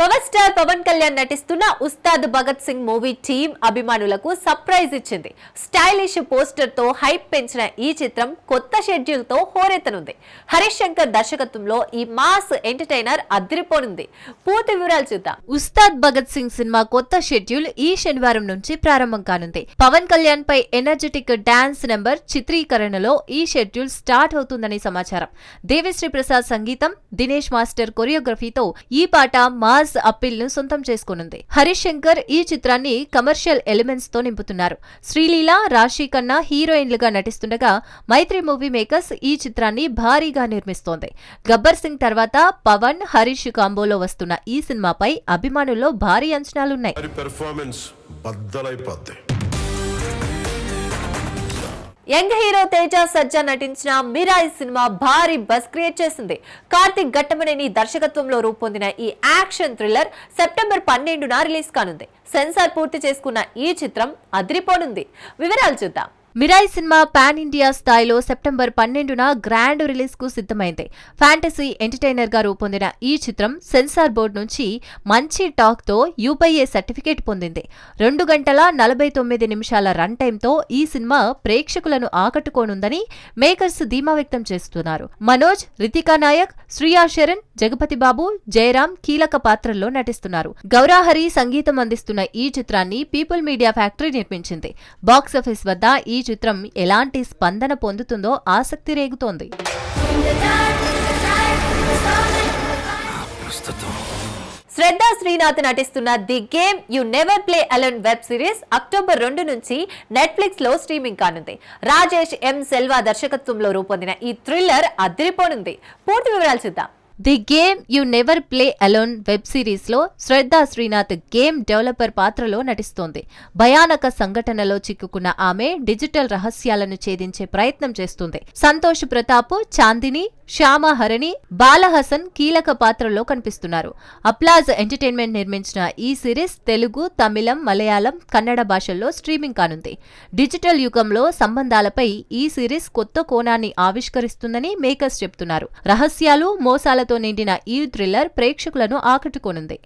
Power star Pawan Kalyan నటిస్తున్న Ustaad Bhagat Singh movie team అభిమానులకు surprise ఇచ్చింది. స్టైలిష్ పోస్టర్తో హైప్ పెంచిన ఈ చిత్రం కొత్త షెడ్యూల్తో హోరెత్తనుంది. హరీష్ శంకర్ దర్శకత్వంలో ఈ మాస్ ఎంటర్టైనర్ అదిరిపోనుంది. పూర్తి వివరాలు చూద్దాం. ఉస్తాద్ భగత్ సింగ్ సినిమా కొత్త షెడ్యూల్ ఈ శనివారం నుంచి ప్రారంభం కానుంది. పవన్ కళ్యాణ్ పై ఎనర్జెటిక్ డాన్స్ నెంబర్ చిత్రీకరణలో ఈ షెడ్యూల్ స్టార్ట్ అవుతుందని సమాచారం. దేవిశ్రీ ప్రసాద్ సంగీతం దినేష్ మాస్టర్ కొరియోగ్రఫీతో ఈ పాట మాస్ అప్పీల్ను సొంతం చేసుకునుంది. హరీష్ శంకర్ ఈ చిత్రాన్ని కమర్షియల్ ఎలిమెంట్స్తో నింపుతున్నారు. శ్రీలీల రాశి కన్నా హీరోయిన్లుగా నటిస్తుండగా మైత్రి మూవీ మేకర్స్ ఈ చిత్రాన్ని భారీగా నిర్మిస్తోంది. గబ్బర్ సింగ్ తర్వాత పవన్ హరీష్ కాంబోలో వస్తున్న ఈ సినిమాపై అభిమానుల్లో భారీ అంచనాలున్నాయి. వారి యంగ్ హీరో తేజ సజ్జా నటించిన మిరాయి సినిమా భారీ బస్ క్రియేట్ చేసింది. కార్తిక్ ఘట్టమనేని దర్శకత్వంలో రూపొందిన ఈ యాక్షన్ థ్రిల్లర్ సెప్టెంబర్ పన్నెండున రిలీజ్ కానుంది. సెన్సార్ పూర్తి చేసుకున్న ఈ చిత్రం అదిరిపోనుంది. వివరాలు చూద్దాం. మిరాయి సినిమా పాన్ ఇండియా స్థాయిలో సెప్టెంబర్ పన్నెండున గ్రాండ్ రిలీజ్కు సిద్ధమైంది. ఫ్యాంటసీ ఎంటర్టైనర్గా రూపొందిన ఈ చిత్రం సెన్సార్ బోర్డు నుంచి మంచి టాక్తో యూపీఏ సర్టిఫికేట్ పొందింది. రెండు గంటల నలభై తొమ్మిది నిమిషాల రన్ టైంతో ఈ సినిమా ప్రేక్షకులను ఆకట్టుకోనుందని మేకర్స్ ధీమా వ్యక్తం చేస్తున్నారు. మనోజ్ రితికా నాయక్ శ్రియా శరణ్ జగపతి బాబు జయరాం కీలక పాత్రల్లో నటిస్తున్నారు. గౌరాహరి సంగీతం అందిస్తున్న ఈ చిత్రాన్ని పీపుల్ మీడియా ఫ్యాక్టరీ నిర్మించింది. బాక్సాఫీస్ వద్ద ఈ చిత్రం ఎలాంటి స్పందన పొందుతుందో ఆసక్తి రేగుతోంది. శ్రద్ధ శ్రీనాథ్ నటిస్తున్న the game you never play alone web series October రెండు నుంచి నెట్ఫ్లిక్స్లో స్ట్రీమింగ్ కానుంది. రాజేష్ ఎం సెల్వా దర్శకత్వంలో రూపొందిన ఈ థ్రిల్లర్ అదిరిపోనుంది. పూర్తి వివరాలు చూద్దాం. The game you never play alone web సిరీస్లో శ్రద్ధా శ్రీనాథ్ గేమ్ డెవలపర్ పాత్రలో నటిస్తోంది. భయానక సంఘటనలో చిక్కుకున్న ఆమె డిజిటల్ రహస్యాలను ఛేదించే ప్రయత్నం చేస్తుంది. సంతోష్ ప్రతాప్ చాందిని శ్యామహరణి బాలహసన్ కీలక పాత్రలో కనిపిస్తున్నారు. అప్లాజ్ ఎంటర్టైన్మెంట్ నిర్మించిన ఈ సిరీస్ తెలుగు తమిళం మలయాళం కన్నడ భాషల్లో స్ట్రీమింగ్ కానుంది. డిజిటల్ యుగంలో సంబంధాలపై ఈ సిరీస్ కొత్త కోణాన్ని ఆవిష్కరిస్తుందని మేకర్స్ చెప్తున్నారు. రహస్యాలు మోసాలతో నిండిన ఈ థ్రిల్లర్ ప్రేక్షకులను ఆకట్టుకోనుంది.